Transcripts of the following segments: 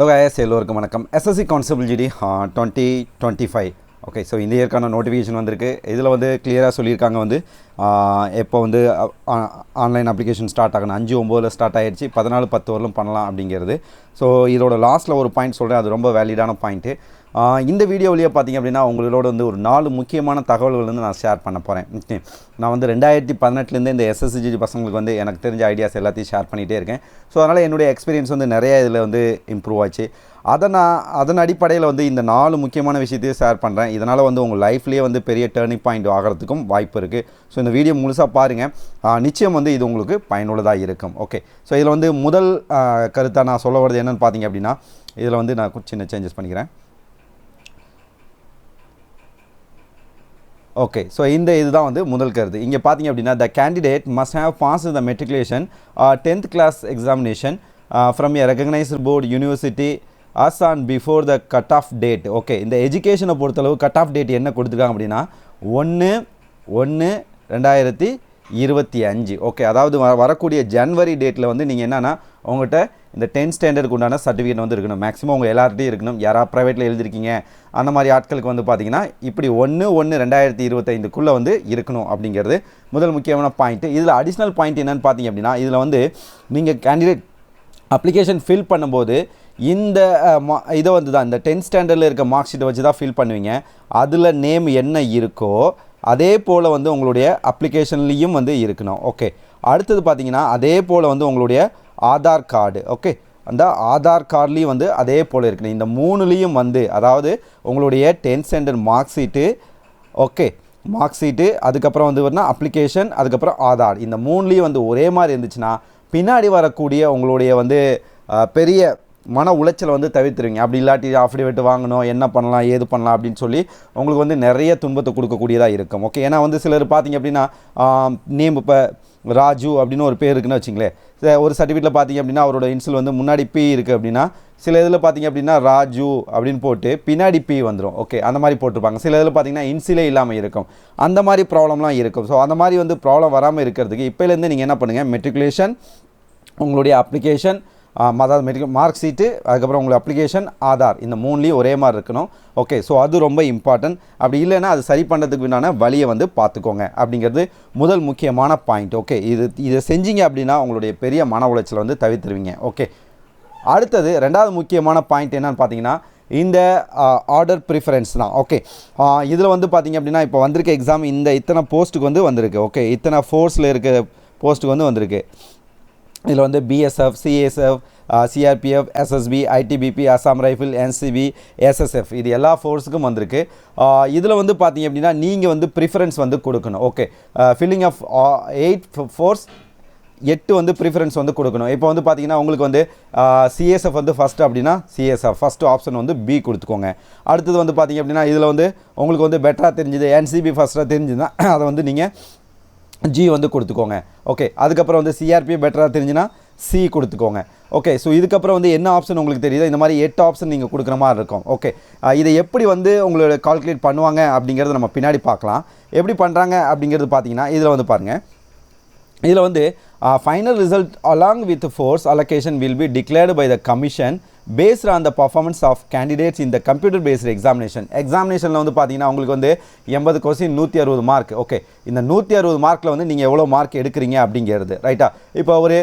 Hello ஐஎஸ் எல்லோருக்கும் வணக்கம். SSC constable GD twenty twenty five okay so இந்த இயற்கான நோட்டிஃபிகேஷன் வந்திருக்கு. இதில் வந்து கிளியராக சொல்லியிருக்காங்க வந்து எப்போ வந்து ஆன்லைன் அப்ளிகேஷன் ஸ்டார்ட் ஆகணும். அஞ்சு ஒம்போதில் ஸ்டார்ட் ஆகிடுச்சு பதினாலு பத்து வரலும் பண்ணலாம் அப்படிங்கிறது. ஸோ இதோட லாஸ்ட்டில் ஒரு பாயிண்ட் சொல்கிறேன் அது ரொம்ப வேலிடான பாயிண்ட்டு இந்த வீடியோ வழியாக பார்த்தீங்க அப்படின்னா உங்களோட வந்து ஒரு நாலு முக்கியமான தகவல்கள் வந்து நான் ஷேர் பண்ண போகிறேன் ஓகே. நான் வந்து ரெண்டாயிரத்தி பதினெட்டுலேருந்து இந்த எஸ்எஸ்சிஜி பசங்களுக்கு வந்து எனக்கு தெரிஞ்ச ஐடியாஸ் எல்லாத்தையும் ஷேர் பண்ணிகிட்டே இருக்கேன். ஸோ அதனால் என்னுடைய எக்ஸ்பீரியன்ஸ் வந்து நிறைய இதில் வந்து இம்ப்ரூவ் ஆச்சு. அதை நான் அதன் அடிப்படையில் வந்து இந்த நாலு முக்கியமான விஷயத்தையும் ஷேர் பண்ணுறேன் இதனால் வந்து உங்கள் லைஃப்லேயே வந்து பெரிய டேர்னிங் பாயிண்ட் ஆகிறதுக்கும் வாய்ப்பு இருக்குது ஸோ இந்த வீடியோ முழுசாக பாருங்கள் நிச்சயம் வந்து இது உங்களுக்கு பயனுள்ளதாக இருக்கும். ஓகே. ஸோ இதில் வந்து முதல் கருத்தாக நான் சொல்ல வர்றது என்னென்னு பார்த்தீங்க அப்படின்னா இதில் வந்து நான் சின்ன சேஞ்சஸ் பண்ணிக்கிறேன். ஓகே ஸோ இந்த இதுதான் வந்து முதல் கருது இங்கே பார்த்தீங்க அப்படின்னா the candidate must have pass the matriculation tenth class examination from a recognized board university as on before the cut off date okay இந்த எஜுகேஷனை பொறுத்தளவு கட் ஆஃப் டேட் என்ன கொடுத்துருக்காங்க அப்படின்னா ஒன்று ஒன்று ரெண்டாயிரத்தி இருபத்தி அஞ்சு. ஓகே அதாவது வ வரக்கூடிய ஜனவரி டேட்டில் வந்து நீங்கள் என்னென்னா உங்கள்கிட்ட இந்த டென்த் ஸ்டாண்டர்டுக்கு உண்டான சர்டிஃபிகேட் வந்து இருக்கணும். மேக்ஸிமம் உங்கள் எல்லார்ட்டையும் இருக்கணும். யாராவது ப்ரைவேட்டில் எழுதிருக்கீங்க? அந்த மாதிரி ஆட்களுக்கு வந்து பார்த்தீங்கன்னா இப்படி ஒன்று ஒன்று ரெண்டாயிரத்தி இருபத்தைந்துக்குள்ளே வந்து இருக்கணும் அப்படிங்கிறது முதல் முக்கியமான பாயிண்ட்டு இதில் அடிஷ்னல் பாயிண்ட் என்னென்னு பார்த்தீங்க அப்படின்னா இதில் வந்து நீங்கள் கேண்டிடேட் அப்ளிகேஷன் ஃபில் பண்ணும்போது இந்த மா இதை வந்து தான் இந்த டென்த் ஸ்டாண்டர்டில் இருக்க மார்க் ஷீட்டை வச்சு தான் ஃபில் பண்ணுவீங்க. அதில் நேம் என்ன இருக்கோ அதே போல் வந்து உங்களுடைய அப்ளிகேஷன்லேயும் வந்து இருக்கணும். ஓகே அடுத்தது பார்த்தீங்கன்னா அதே போல் வந்து உங்களுடைய ஆதார் கார்டு ஓகே அந்த ஆதார் கார்ட்லேயும் வந்து அதே போல் இருக்கணும் இந்த மூணுலேயும் வந்து அதாவது உங்களுடைய tenth standard mark sheet okay mark sheet அதுக்கப்புறம் வந்து பார்த்தீங்கன்னா அப்ளிகேஷன் அதுக்கப்புறம் ஆதார். இந்த மூணுலேயும் வந்து ஒரே மாதிரி இருந்துச்சுன்னா பின்னாடி வரக்கூடிய உங்களுடைய வந்து பெரிய மன உளைச்சலை வந்து தவிர்த்துருவீங்க. அப்படி இல்லாட்டி அஃபிடேவிட் வாங்கணும் என்ன பண்ணலாம் ஏது பண்ணலாம் அப்படின்னு சொல்லி உங்களுக்கு வந்து நிறைய துன்பத்தை கொடுக்கக்கூடியதாக இருக்கும். ஓகே ஏன்னா வந்து சிலர் பார்த்தீங்க அப்படின்னா நேம் இப்போ ராஜு அப்படின்னு ஒரு பேர் இருக்குன்னு வச்சுங்களேன். ஒரு சர்டிஃபிகேட்டில் பார்த்தீங்க அப்படின்னா அவரோட இன்சில் வந்து முன்னாடி பி இருக்குது அப்படின்னா சில இதில் பார்த்தீங்க அப்படின்னா ராஜு அப்படின்னு போட்டு பின்னாடி பி வந்துடும் ஓகே அந்த மாதிரி போட்டிருப்பாங்க. சில இதில் பார்த்தீங்கன்னா இன்சிலே இல்லாமல் இருக்கும். அந்த மாதிரி ப்ராப்ளம்லாம் இருக்கும். ஸோ அந்த மாதிரி வந்து ப்ராப்ளம் வராமல் இருக்கிறதுக்கு இப்போலேருந்து நீங்கள் என்ன பண்ணுங்கள் மெட்ரிகுலேஷன் உங்களுடைய அப்ளிகேஷன் அதாவது மெடிக்கல் மார்க் ஷீட்டு அதுக்கப்புறம் உங்களை அப்ளிகேஷன் ஆதார் இந்த மூணுலேயும் ஒரே மாதிரி இருக்கணும். ஓகே ஸோ அது ரொம்ப இம்பார்ட்டன்ட் அப்படி இல்லைன்னா அது சரி பண்ணுறதுக்கு வேணான வழியை வந்து பார்த்துக்கோங்க அப்படிங்கிறது முதல் முக்கியமான பாயிண்ட் ஓகே இது இதை செஞ்சீங்க அப்படின்னா உங்களுடைய பெரிய மன உளைச்சலை வந்து தவிர்த்துருவீங்க. ஓகே அடுத்தது ரெண்டாவது முக்கியமான பாயிண்ட் என்னன்னு பார்த்தீங்கன்னா இந்த ஆர்டர் ப்ரிஃபரன்ஸ் தான். ஓகே இதில் வந்து பார்த்தீங்க அப்படின்னா இப்போ வந்திருக்க எக்ஸாம் இந்த இத்தனை போஸ்ட்டுக்கு வந்து வந்திருக்கு. ஓகே இத்தனை ஃபோர்ஸில் இருக்க போஸ்ட்டுக்கு வந்து வந்திருக்கு. இதில் வந்து BSF CSF CRPF SSP ITBP Assam rifle NCB SSF இது எல்லா ஃபோர்ஸுக்கும் வந்திருக்கு. இதில் வந்து பார்த்தீங்க அப்படின்னா நீங்கள் வந்து ப்ரிஃபரன்ஸ் வந்து கொடுக்கணும். Okay filling of eight force எட்டு வந்து ப்ரிஃபரன்ஸ் வந்து கொடுக்கணும். இப்போ வந்து பார்த்தீங்கன்னா உங்களுக்கு வந்து சிஎஸ்எஃப் வந்து ஃபஸ்ட்டு அப்படின்னா சிஎஸ்எஃப் ஃபஸ்ட்டு ஆப்ஷன் வந்து பி கொடுத்துக்கோங்க. அடுத்தது வந்து பார்த்தீங்க அப்படின்னா இதில் வந்து உங்களுக்கு வந்து பெட்டராக தெரிஞ்சுது என்சிபி ஃபஸ்ட்டாக தெரிஞ்சுதுன்னா அதை வந்து நீங்கள் ஜி வந்து கொடுத்துக்கோங்க. ஓகே அதுக்கப்புறம் வந்து சிஆர்பி பெட்டராக தெரிஞ்சுன்னா சி கொடுத்துக்கோங்க. ஓகே ஸோ இதுக்கப்புறம் வந்து என்ன ஆப்ஷன் உங்களுக்கு தெரியுதோ இந்த மாதிரி எட்டு ஆப்ஷன் நீங்கள் கொடுக்குற மாதிரி இருக்கும். ஓகே இதை எப்படி வந்து உங்களோட கால்குலேட் பண்ணுவாங்க அப்படிங்கிறத நம்ம பின்னாடி பார்க்கலாம். எப்படி பண்ணுறாங்க அப்படிங்கிறது பார்த்தீங்கன்னா இதில் வந்து பாருங்கள் இதில் வந்து final result along with force allocation will be declared by the commission based on the performance of candidates இந்த கம்ப்யூட்டர் பேஸ்டு எக்ஸாமினேஷன் எக்ஸாமினேஷனில் வந்து பார்த்தீங்கன்னா உங்களுக்கு வந்து எண்பது கொஸ்டின் நூற்றி அறுபது மார்க் ஓகே இந்த நூற்றி அறுபது மார்க்கில் வந்து நீங்கள் எவ்வளோ மார்க் எடுக்கிறீங்க அப்படிங்கிறது ரைட்டா இப்போ ஒரு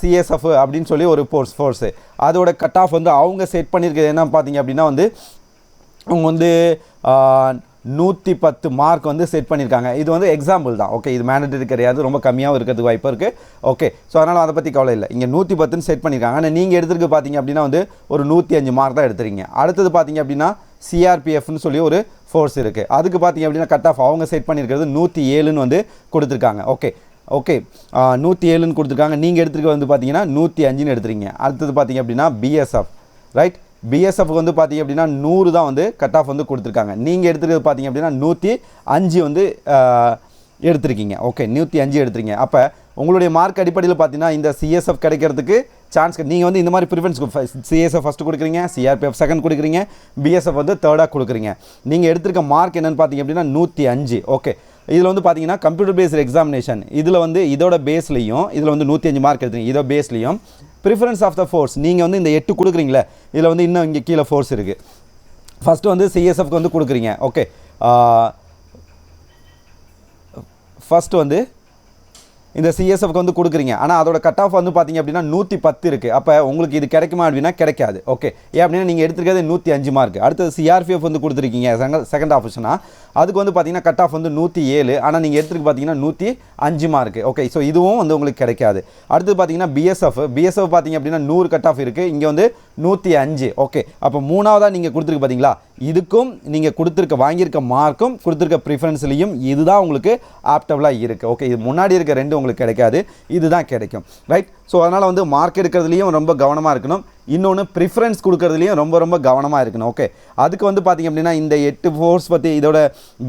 சிஎஸ்எஃப் அப்படின்னு சொல்லி ஒரு ஃபோர்ஸ் ஃபோர்ஸு அதோட கட் ஆஃப் வந்து அவங்க செட் பண்ணியிருக்கிறது என்ன பார்த்தீங்க அப்படின்னா வந்து அவங்க வந்து நூற்றி பத்து மார்க் வந்து செட் பண்ணியிருக்காங்க. இது வந்து எக்ஸாம்பிள் தான். ஓகே இது மேண்டட்டரி கிடையாது. ரொம்ப கம்மியாகவும் இருக்கிறதுக்கு வாய்ப்பு இருக்குது ஓகே ஸோ அதனால் அதை பற்றி கவலை இல்லை. இங்கே நூற்றி பத்துன்னு செட் பண்ணியிருக்காங்க. ஆனால் நீங்கள் எடுத்துருக்கு பார்த்தீங்க அப்படின்னா வந்து ஒரு நூற்றி அஞ்சு மார்க் தான் எடுத்துறீங்க அடுத்தது பார்த்தீங்க அப்படின்னா சிஆர்பிஎஃப்னு சொல்லி ஒரு ஃபோர்ஸ் இருக்குது அதுக்கு பார்த்தீங்க அப்படின்னா கட் ஆஃப் அவங்க செட் பண்ணியிருக்கிறது நூற்றி ஏழுன்னு வந்து கொடுத்துருக்காங்க. ஓகே ஓகே நூற்றி ஏழுன்னு கொடுத்துருக்காங்க. நீங்கள் எடுத்துருக்க வந்து பார்த்தீங்கன்னா நூற்றி அஞ்சுன்னு எடுத்துறீங்க அடுத்தது பார்த்தீங்க அப்படின்னா பிஎஸ்எஃப் ரைட் பிஎஸ்எஃப் வந்து பார்த்தீங்க அப்படின்னா நூறு தான் வந்து கட் ஆஃப் வந்து கொடுத்துருக்காங்க. நீங்கள் எடுத்துருக்கிறது பார்த்தீங்க அப்படின்னா நூற்றி அஞ்சு வந்து எடுத்திருக்கீங்க. ஓகே நூற்றி அஞ்சு எடுத்துருக்கீங்க. அப்போ உங்களுடைய மார்க் அடிப்படையில் பார்த்தீங்கன்னா இந்த சிஎஸ்எஃப் கிடைக்கிறதுக்கு சான்ஸ் நீங்கள் வந்து இந்த மாதிரி ப்ரிஃபரன்ஸ் சிஎஸ்எஃப் ஃபஸ்ட்டு கொடுக்குறீங்க சிஆர்பிஎஃப் செகண்ட் கொடுக்குறீங்க பிஎஸ்எஃப் வந்து தேர்டாக கொடுக்குறீங்க. நீங்கள் எடுத்திருக்க மார்க் என்னென்னு பார்த்தீங்க அப்படின்னா நூற்றி அஞ்சு. ஓகே இதில் வந்து பார்த்தீங்கன்னா கம்ப்யூட்டர் பேஸ்டு எக்ஸாமினேஷன் இதில் வந்து இதோட பேஸ்லையும் இதில் வந்து நூற்றி அஞ்சு மார்க் எடுத்துருங்க இதோட பேஸ்லையும் ப்ரிஃபரன்ஸ் ஆஃப் த ஃபோர்ஸ் நீங்கள் வந்து இந்த எட்டு கொடுக்குறீங்களே இதில் வந்து இன்னும் இங்கே கீழே ஃபோர்ஸ் இருக்குது ஃபஸ்ட்டு வந்து சிஎஸ்எஃப்க்கு வந்து கொடுக்குறீங்க. ஓகே ஃபஸ்ட்டு வந்து இந்த சிஎஸ்எஃப்க்கு வந்து கொடுக்குறீங்க. ஆனால் அதோட கட் ஆஃப் வந்து பார்த்தீங்க அப்படின்னா நூற்றி பத்து இருக்குது அப்போ உங்களுக்கு இது கிடைக்குமா அப்படின்னா கிடைக்காது. ஓகே ஏன் அப்படின்னா நீங்கள் எடுத்துருக்கிறது நூற்றி அஞ்சு மார்க் அடுத்தது சிஆர்பிஎஃப் வந்து கொடுத்துருக்கீங்க செகண்ட் செகண்ட் அதுக்கு வந்து பார்த்தீங்கன்னா கட் ஆஃப் வந்து நூற்றி ஏழு. ஆனால் நீங்கள் எடுத்துருக்கு பார்த்தீங்கன்னா நூற்றி அஞ்சு மார்க் ஓகே ஸோ இதுவும் வந்து உங்களுக்கு கிடைக்காது. அடுத்து பார்த்தீங்கன்னா பிஎஸ்எஃப் பிஎஸ்எஃப் பார்த்தீங்க அப்படின்னா நூறு கட் ஆஃப் இருக்குது இங்கே வந்து நூற்றி அஞ்சு. ஓகே அப்போ மூணாவதாக நீங்கள் கொடுத்துருக்கு பார்த்தீங்களா இதுக்கும் நீங்கள் கொடுத்துருக்க வாங்கியிருக்க மார்க்கும் கொடுத்துருக்க ப்ரிஃபரன்ஸ்லையும் இதுதான் உங்களுக்கு ஆப்டபுளாக இருக்குது ஓகே இது முன்னாடி இருக்க ரெண்டு உங்களுக்கு கிடைக்காது. இதுதான் கிடைக்கும். ரைட் ஸோ அதனால் வந்து மார்க் எடுக்கிறதுலையும் ரொம்ப கவனமாக இருக்கணும். இன்னொன்று ப்ரிஃபரன்ஸ் கொடுக்குறதுலையும் ரொம்ப ரொம்ப கவனமாக இருக்கணும். ஓகே அதுக்கு வந்து பார்த்திங்க அப்படின்னா இந்த எட்டு ஃபோர்ஸ் பற்றி இதோட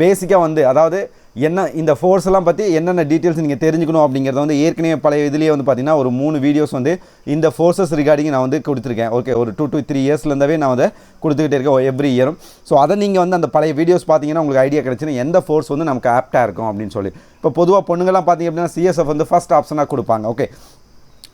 பேசிக்காக வந்து அதாவது என்ன இந்த ஃபோர்ஸ் எல்லாம் பற்றி என்னென்ன டீட்டெயில்ஸ் நீங்கள் தெரிஞ்சுக்கணும் அப்படிங்கிறத வந்து ஏற்கனவே பழைய இதுலேயே வந்து பார்த்தீங்கன்னா ஒரு மூணு வீடியோஸ் வந்து இந்த ஃபோர்ஸஸ் ரிகார்டிங் நான் வந்து கொடுத்துருக்கேன். ஓகே ஒரு டூ டு த்ரீ இயர்ஸ்லேருந்தவே நான் வந்து கொடுத்துக்கிட்டே இருக்கேன் எவ்ரி இயரும் ஸோ அதை நீங்கள் வந்து அந்த பழைய வீடியோஸ் பார்த்தீங்கன்னா உங்களுக்கு ஐடியா கிடச்சுன்னா எந்த ஃபோர்ஸ் வந்து நமக்கு ஆப்டாக இருக்கும் அப்படின்னு சொல்லி. இப்போ பொதுவாக பொண்ணுங்கள்லாம் பார்த்தீங்க அப்படின்னா சிஎஸ்எஃப் வந்து ஃபஸ்ட் ஆப்ஷனாக கொடுப்பாங்க. ஓகே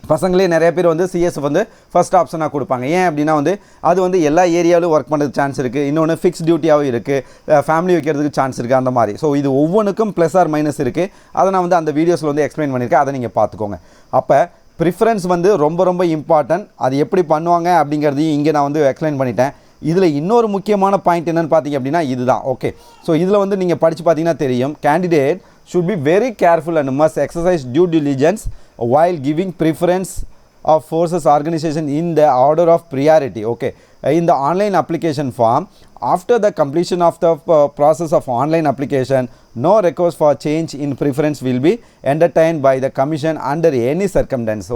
பசங்களே நிறைய பேர் வந்து சிஎஸ்எஃப் வந்து ஃபஸ்ட் ஆப்ஷனாக கொடுப்பாங்க. ஏன் அப்படின்னா வந்து அது வந்து எல்லா ஏரியாவிலும் ஒர்க் பண்ணுறதுக்கு சான்ஸ் இருக்குது இன்னொன்று ஃபிக்ஸ் டியூட்டியாகவும் இருக்குது ஃபேமிலி வைக்கிறதுக்கு சான்ஸ் இருக்குது அந்த மாதிரி. ஸோ இது ஒவ்வொன்றுக்கும் ப்ளஸ் ஆர் மைனஸ் இருக்குது அதை நான் வந்து அந்த வீடியோஸில் வந்து எக்ஸ்பிளைன் பண்ணியிருக்கேன். அதை நீங்கள் பார்த்துக்கோங்க. அப்போ ப்ரிஃபரன்ஸ் வந்து ரொம்ப ரொம்ப இம்பார்ட்டன்ட் அது எப்படி பண்ணுவாங்க அப்படிங்கிறதையும் இங்கே நான் வந்து எக்ஸ்பிளைன் பண்ணிட்டேன். இதில் இன்னொரு முக்கியமான பாயிண்ட் என்னென்னு பார்த்தீங்க அப்படின்னா இதுதான். ஓகே ஸோ இதில் வந்து நீங்கள் படித்து பார்த்தீங்கன்னா தெரியும். Candidate should be very careful and must exercise due diligence while giving preference of forces organization in the order of priority. Okay இந்த online application application form after the completion of the of process of online application no request for change in preference will be entertained by the commission under any circumstance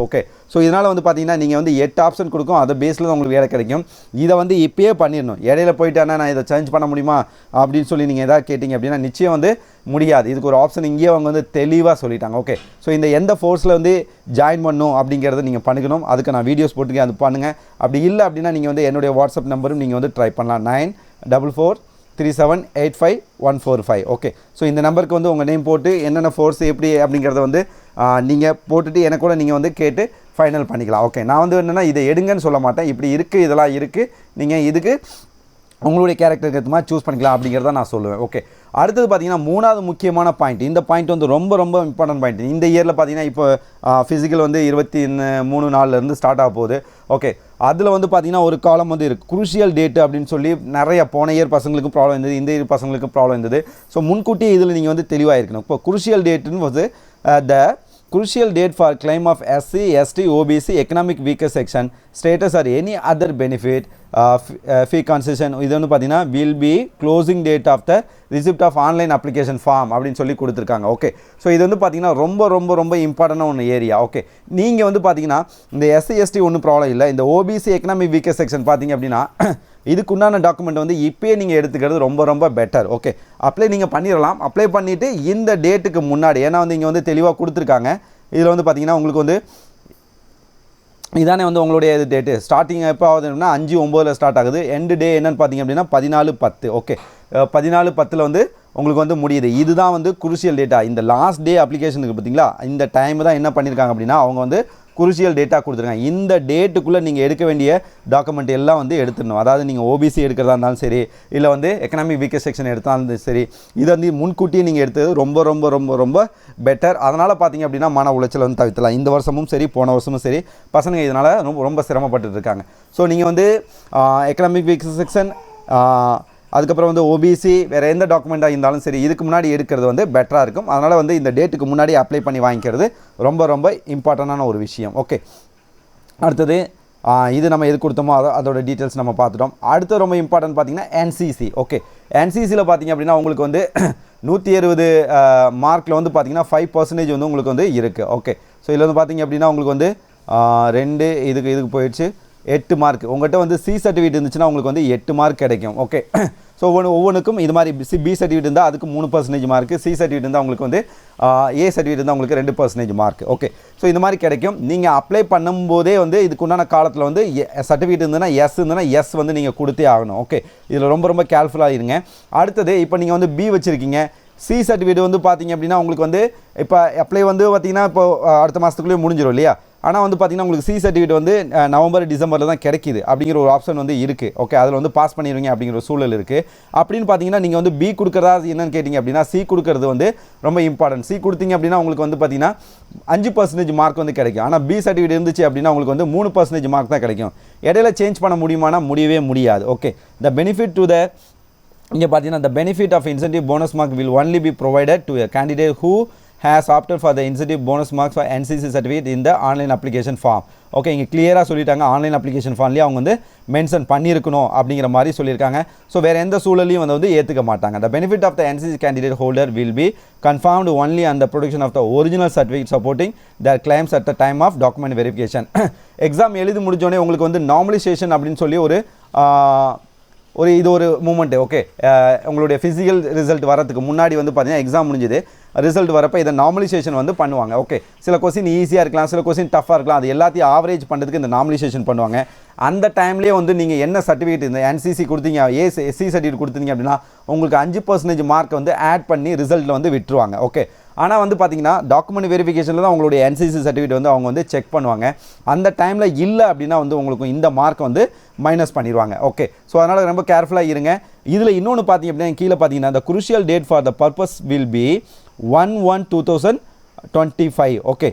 so இதனால் வந்து பார்த்தீங்கன்னா நீங்கள் வந்து எட்டு option கொடுக்கும். அதை பேஸில் தான் உங்களுக்கு வேலை கிடைக்கும். இதை வந்து இப்பயே பண்ணிடணும். இடையில போயிட்டானா நான் இதை சேஞ்ச் பண்ண முடியுமா? அப்படின்னு சொல்லி நீங்கள் எதாவது கேட்டிங்க அப்படின்னா நிச்சயம் வந்து முடியாது. இதுக்கு ஒரு ஆப்ஷன் இங்கேயே அவங்க வந்து தெளிவாக சொல்லிட்டாங்க ஓகே ஸோ இந்த எந்த ஃபோர்ஸில் வந்து ஜாயின் பண்ணும் அப்படிங்கிறத நீங்கள் பண்ணிக்கணும். அதுக்கு நான் வீடியோஸ் போட்டுக்கேன் அது பண்ணுங்கள் அப்படி இல்லை அப்படின்னா நீங்கள் வந்து என்னுடைய வாட்ஸ்அப் நம்பரும் நீங்கள் வந்து ட்ரை பண்ணலாம். Nine double four three seven eight five one four five okay so இந்த நம்பருக்கு வந்து உங்கள் நேம் போட்டு என்னென்ன ஃபோர்ஸ் எப்படி அப்படிங்கிறத வந்து நீங்கள் போட்டுட்டு எனக்கு கூட நீங்கள் வந்து கேட்டு ஃபைனல் பண்ணிக்கலாம். ஓகே நான் வந்து என்னென்னா இதை எடுங்கன்னு சொல்ல மாட்டேன். இப்படி இருக்குது இதெல்லாம் இருக்குது நீங்கள் இதுக்கு உங்களுடைய கேரக்டருக்கு ஏற்ற மாதிரி சூஸ் பண்ணிக்கலாம் அப்படிங்கிறத நான் சொல்லுவேன். ஓகே அடுத்தது பார்த்தீங்கன்னா மூணாவது முக்கியமான பாயிண்ட் இந்த பாயிண்ட் வந்து ரொம்ப ரொம்ப இம்பார்ட்டன்ட் பாயிண்ட் இந்த இயரில் பார்த்தீங்கன்னா இப்போ ஃபிசிக்கல் வந்து இருபத்தி மூணு நாலுலேருந்து ஸ்டார்ட் ஆக போகுது. ஓகே அதில் வந்து பார்த்தீங்கன்னா ஒரு காலம் வந்து இருக்குது குரூஷியல் டேட்டு அப்படின்னு சொல்லி நிறைய போன இயர் பசங்களுக்கும் ப்ராப்ளம் இருந்தது இந்த இயர் பசங்களுக்கும் ப்ராப்ளம் இருந்தது. ஸோ முன்கூட்டியே இதில் நீங்கள் வந்து தெளிவாக இருக்கணும் இப்போ குரூஷியல் டேட்டுன்னு வந்து the crucial date for claim of SC ST OBC economic weaker section status or any other benefit fee concession இது வந்து பார்த்தீங்கன்னா will be closing date of the receipt of online application form அப்படின்னு சொல்லி கொடுத்துருக்காங்க. Okay so இது வந்து பார்த்தீங்கன்னா ரொம்ப ரொம்ப ரொம்ப இம்பார்ட்டண்டான ஒன்று ஏரியா ஓகே நீங்கள் வந்து பார்த்தீங்கன்னா இந்த எஸ்சிஎஸ்டி ஒன்றும் ப்ராப்ளம் இல்லை. இந்த ஓபிசி எக்கனாமிக் வீக்கர் செக்ஷன் பார்த்தீங்க அப்படின்னா இதுக்குண்டான டாக்குமெண்ட் வந்து இப்போயே நீங்கள் எடுத்துக்கிறது ரொம்ப ரொம்ப பெட்டர் ஓகே அப்ளை நீங்கள் பண்ணிடலாம் அப்ளை பண்ணிவிட்டு இந்த டேட்டுக்கு முன்னாடி ஏன்னா வந்து இங்கே வந்து தெளிவாக கொடுத்துருக்காங்க. இதில் வந்து பார்த்தீங்கன்னா உங்களுக்கு வந்து இதானே வந்து உங்களுடைய இது டேட்டு ஸ்டார்டிங் எப்போ ஆகுதுன்னா அஞ்சு ஒம்போதில் ஸ்டார்ட் ஆகுது. எண்டு டே என்னன்னு பார்த்தீங்க அப்படின்னா பதினாலு பத்து. ஓகே பதினாலு பத்தில் வந்து உங்களுக்கு வந்து முடியுது. இதுதான் வந்து குருசியல் டேட்டா இந்த லாஸ்ட் டே அப்ளிகேஷனுக்கு பார்த்தீங்களா? இந்த டைம் தான் என்ன பண்ணியிருக்காங்க அப்படின்னா அவங்க வந்து குருசியல் டேட்டா கொடுத்துருக்காங்க. இந்த டேட்டுக்குள்ளே நீங்கள் எடுக்க வேண்டிய டாக்குமெண்ட் எல்லாம் வந்து எடுத்துடணும். அதாவது நீங்கள் ஓபிசி எடுக்கிறதா இருந்தாலும் சரி இல்லை வந்து எக்கனாமிக் வீக்கர் செக்ஷன் எடுத்தாலும் சரி இதை வந்து முன்கூட்டியே நீங்கள் எடுத்தது ரொம்ப ரொம்ப ரொம்ப ரொம்ப பெட்டர் அதனால் பார்த்தீங்க அப்படின்னா மன உளைச்சல் வந்து தவிர்த்தலாம் இந்த வருஷமும் சரி போன வருஷமும் சரி பசங்க இதனால் ரொம்ப ரொம்ப சிரமப்பட்டு இருக்காங்க. ஸோ நீங்கள் வந்து எக்கனாமிக் வீக்கர் செக்ஷன் அதுக்கப்புறம் வந்து ஓபிசி வேறு எந்த டாக்குமெண்ட்டாக இருந்தாலும் சரி இதுக்கு முன்னாடி எடுக்கிறது வந்து பெட்டராக இருக்கும். அதனால் வந்து இந்த டேட்டுக்கு முன்னாடி அப்ளை பண்ணி வாங்கிக்கிறது ரொம்ப ரொம்ப இம்பார்ட்டண்டான ஒரு விஷயம். ஓகே அடுத்தது இது நம்ம எது கொடுத்தோமோ அதோ அதோட டீட்டெயில்ஸ் நம்ம பார்த்துட்டோம். அடுத்து ரொம்ப இம்பார்ட்டன்ட் பார்த்தீங்கன்னா என்சிசி ஓகே என்சிசியில் பார்த்தீங்க அப்படின்னா உங்களுக்கு வந்து நூற்றி இருபது மார்க்கில் வந்து பார்த்தீங்கன்னா ஃபைவ் பர்சன்டேஜ் வந்து உங்களுக்கு வந்து இருக்குது ஓகே ஸோ இதில் வந்து பார்த்தீங்க அப்படின்னா உங்களுக்கு வந்து ரெண்டு இதுக்கு இதுக்கு போயிடுச்சு. எட்டு மார்க் உங்கள்கிட்ட வந்து சி சர்டிஃபிகேட் இருந்துச்சுன்னா உங்களுக்கு வந்து எட்டு மார்க் கிடைக்கும். ஓகே ஸோ ஒவ்வொன்று ஒவ்வொன்றுக்கும் இது மாதிரி சி பி சர்டிஃபிகேட் இருந்தால் அதுக்கு மூணு பர்சன்டேஜ் மார்க் சி சர்டிஃபிகேட் இருந்தால் உங்களுக்கு வந்து ஏ சர்டிஃபிகேட் இருந்தால் உங்களுக்கு ரெண்டு பர்சன்டேஜ் மார்க் ஓகே ஸோ இந்த மாதிரி கிடைக்கும். நீங்கள் அப்ளை பண்ணும்போதே வந்து இதுக்குண்டான காலத்தில் வந்து சர்டிஃபிகேட் இருந்ததுன்னா எஸ் இருந்ததுன்னா எஸ் வந்து நீங்கள் கொடுத்தே ஆகணும். ஓகே இதில் ரொம்ப ரொம்ப கேர்ஃபுல்லாக இருங்க. அடுத்தது இப்போ நீங்கள் வந்து பி வச்சுருக்கீங்க. சி சர்டிஃபிகேட் வந்து பார்த்தீங்க அப்படின்னா உங்களுக்கு வந்து இப்போ அப்ளை வந்து பார்த்தீங்கன்னா இப்போ அடுத்த மாதத்துக்குள்ளேயே முடிஞ்சிடும் இல்லையா? ஆனால் வந்து பார்த்தீங்கன்னா உங்களுக்கு சி சர்டிஃபிகேட் வந்து நவம்பர் டிசம்பரில் தான் கிடைக்கிது அப்படிங்கிற ஒரு ஆப்ஷன் வந்து இருக்குது ஓகே அதில் வந்து பாஸ் பண்ணிடுவீங்க அப்படிங்கிற ஒரு சூழல் இருக்குது அப்படின்னு பார்த்தீங்கன்னா நீங்கள் வந்து பி கொடுக்குறதா என்னன்னு கேட்டிங்க அப்படின்னா சி கொடுக்கறது வந்து ரொம்ப இம்பார்ட்டன்ட் சி கொடுத்தீங்க அப்படின்னா உங்களுக்கு வந்து பார்த்தீங்கன்னா அஞ்சு பர்சன்டேஜ் மார்க் வந்து கிடைக்கும். ஆனால் பி சர்டிஃபிகேட் இருந்துச்சு அப்படின்னா உங்களுக்கு வந்து மூணு பர்சன்டேஜ் மார்க் தான் கிடைக்கும். இடையில சேஞ்ச் பண்ண முடியுமானா முடியவே முடியாது. Okay the benefit to the இங்கே பார்த்தீங்கன்னா the benefit of incentive bonus mark will only be provided to candidate who has after for the incentive bonus marks for NCC certificate இந்த ஆன்லைன் அப்ளிகேஷன் ஃபார்ம் ஓகே இங்கே கிளியராக சொல்லிட்டாங்க online application ஃபார்ம்லேயே அவங்க வந்து mention பண்ணியிருக்கணும் அப்படிங்கிற மாதிரி சொல்லியிருக்காங்க ஸோ வேறு எந்த சூழலையும் வந்து வந்து ஏற்றுக்க மாட்டாங்க the benefit of the NCC candidate holder will be confirmed only அந்த the production of the original certificate supporting the claims at the time of document verification exam எழுதி முடிஞ்சோடனே உங்களுக்கு வந்து நார்மலைசேஷன் அப்படின்னு சொல்லி ஒரு ஒரு இது ஒரு மூமெண்ட்டு ஓகே உங்களுடைய ஃபிசிக்கல் ரிசல்ட் வரதுக்கு முன்னாடி வந்து பார்த்தீங்கன்னா எக்ஸாம் முடிஞ்சது. ரிசல்ட் வரப்போ இதை நார்மலைசேஷன் வந்து பண்ணுவாங்க ஓகே சில கொஸ்டின் ஈஸியாக இருக்கலாம் சில கொஸ்டின் டஃப்பாக இருக்கலாம். அது எல்லாத்தையும் ஆவரேஜ் பண்ணுறதுக்கு இந்த நார்மலைசேஷன் பண்ணுவாங்க. அந்த டைம்லேயே வந்து நீங்கள் என்ன சர்டிஃபிகேட் இந்த என்சிசி கொடுத்தீங்க ஏ எஸ்சி சர்டிஃபிகேட் கொடுத்தீங்க அப்படின்னா உங்களுக்கு அஞ்சு பர்சன்டேஜ் மார்க் வந்து ஆட் பண்ணி ரிசல்ட்டில் வந்து விட்டுருவாங்க ஓகே ஆனால் வந்து பார்த்தீங்கன்னா டாக்குமெண்ட் வெரிஃபிகேஷனில் தான் உங்களுடைய என்சிசி சர்டிஃபிகேட் வந்து அவங்க வந்து செக் பண்ணுவாங்க. அந்த டைமில் இல்லை அப்படின்னா வந்து உங்களுக்கு இந்த மார்க் வந்து மைனஸ் பண்ணிடுவாங்க. ஓகே ஸோ அதனால் ரொம்ப கேர்ஃபுல்லாக இருங்க. இதில் இன்னொன்று பார்த்தீங்க அப்படின்னா கீழே பார்த்தீங்கன்னா அந்த crucial date for the purpose will be one one two thousand twenty five okay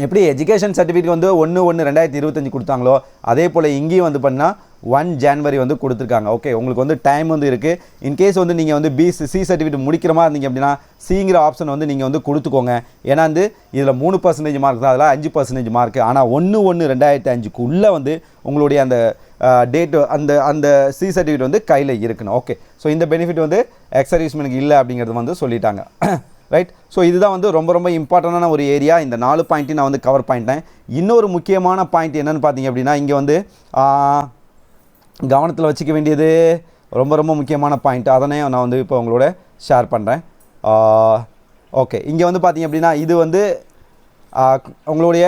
எப்படி எஜுகேஷன் சர்டிஃபிகேட் வந்து ஒன்று ஒன்று ரெண்டாயிரத்தி இருபத்தஞ்சு கொடுத்தாங்களோ அதே போல் இங்கேயும் வந்து பண்ணால் ஒன் ஜான்வரி வந்து கொடுத்துருக்காங்க. ஓகே உங்களுக்கு வந்து டைம் வந்து இருக்குது இன்கேஸ் வந்து நீங்கள் வந்து பி சி சர்டிஃபிகேட் முடிக்கிற மாதிரி இருந்தீங்க அப்படின்னா சிங்கிற ஆப்ஷன் வந்து நீங்கள் வந்து கொடுத்துக்கோங்க. ஏன்னா வந்து இதில் மூணு பர்சன்டேஜ் மார்க் தான் அதில் அஞ்சு பர்சன்டேஜ் மார்க் ஆனால் ஒன்று ஒன்று ரெண்டாயிரத்தி அஞ்சுக்குள்ளே வந்து உங்களுடைய அந்த டேட்டு அந்த அந்த சி சர்டிஃபிகேட் வந்து கையில் இருக்கணும். ஓகே ஸோ இந்த பெனிஃபிட் வந்து எக்ஸர்வீஸ்மெனுக்கு இல்லை அப்படிங்கிறது வந்து சொல்லிட்டாங்க. ரைட் ஸோ இதுதான் வந்து ரொம்ப ரொம்ப இம்பார்ட்டண்டான ஒரு ஏரியா இந்த நாலு பாயிண்ட்டையும் நான் வந்து கவர் பண்ணிட்டேன். இன்னொரு முக்கியமான பாயிண்ட் என்னென்னு பார்த்தீங்க அப்படின்னா இங்கே வந்து கவனத்தில் வச்சுக்க வேண்டியது ரொம்ப ரொம்ப முக்கியமான பாயிண்ட் அதனே நான் வந்து இப்போ உங்களோட ஷேர் பண்ணுறேன் ஓகே இங்கே வந்து பார்த்தீங்க அப்படின்னா இது வந்து உங்களுடைய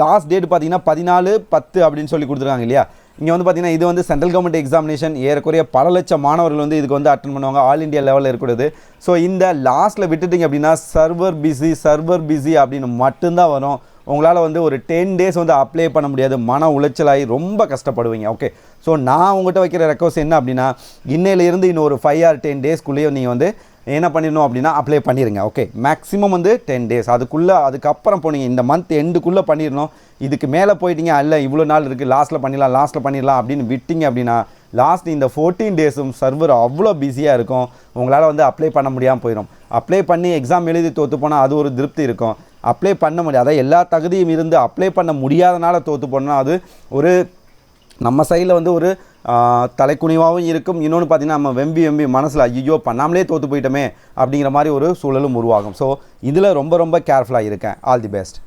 லாஸ்ட் டேட் பார்த்தீங்கன்னா பதினாலு பத்து அப்படின்னு சொல்லி கொடுத்துருக்காங்க இல்லையா? இங்கே வந்து பார்த்தீங்கன்னா இது வந்து சென்ட்ரல் கவர்மெண்ட் எக்ஸாமினேஷன் ஏறக்குறைய பல லட்சம் மாணவர்கள் வந்து இதுக்கு வந்து அட்டன் பண்ணுவாங்க. ஆல் இந்தியா லெவலில் இருக்கக்கூடாது ஸோ இந்த லாஸ்ட்டில் விட்டுட்டீங்க அப்படின்னா சர்வர் பிஸி சர்வர் பிஸி அப்படின்னு மட்டும்தான் வரும். உங்களால் வந்து ஒரு டென் டேஸ் வந்து அப்ளை பண்ண முடியாது. மன உளைச்சலாகி ரொம்ப கஷ்டப்படுவீங்க. ஓகே ஸோ நான் உங்கள்கிட்ட வைக்கிற ரெக்வஸ்ட் என்ன அப்படின்னா இன்னையிலேருந்து இன்னும் ஒரு ஃபைவ் ஆர் டென் டேஸ்க்குள்ளேயே நீங்கள் வந்து என்ன பண்ணிடணும் அப்படின்னா அப்ளை பண்ணிடுங்க ஓகே மேக்ஸிமம் வந்து டென் டேஸ் அதுக்குள்ளே அதுக்கப்புறம் போனீங்க இந்த மந்த் எண்டுக்குள்ளே பண்ணிடணும். இதுக்கு மேலே போயிட்டீங்க அல்ல இவ்வளோ நாள் இருக்குது லாஸ்ட்டில் பண்ணிடலாம் லாஸ்ட்டில் பண்ணிடலாம் அப்படின்னு விட்டீங்க அப்படின்னா லாஸ்ட் இந்த ஃபோர்டீன் டேஸும் சர்வர் அவ்வளோ பிஸியாக இருக்கும். உங்களால் வந்து அப்ளை பண்ண முடியாமல் போயிடும் அப்ளை பண்ணி எக்ஸாம் எழுதி தோற்று போனால் அது ஒரு திருப்தி இருக்கும். அப்ளை பண்ண முடியாது. அதாவது எல்லா தகுதியும் இருந்து அப்ளை பண்ண முடியாதனால தோற்று போனால் அது ஒரு நம்ம சைடில் வந்து ஒரு தலைக்குனிவாகவும் இருக்கும். இன்னொன்று பார்த்தீங்கன்னா நம்ம வெம்பி வெம்பி மனசில் ஐயோ பண்ணாமலே தோற்று போயிட்டோமே அப்படிங்கிற மாதிரி ஒரு சூழலும் உருவாகும். ஸோ இதில் ரொம்ப ரொம்ப கேர்ஃபுல்லாக இருக்கேன். All the best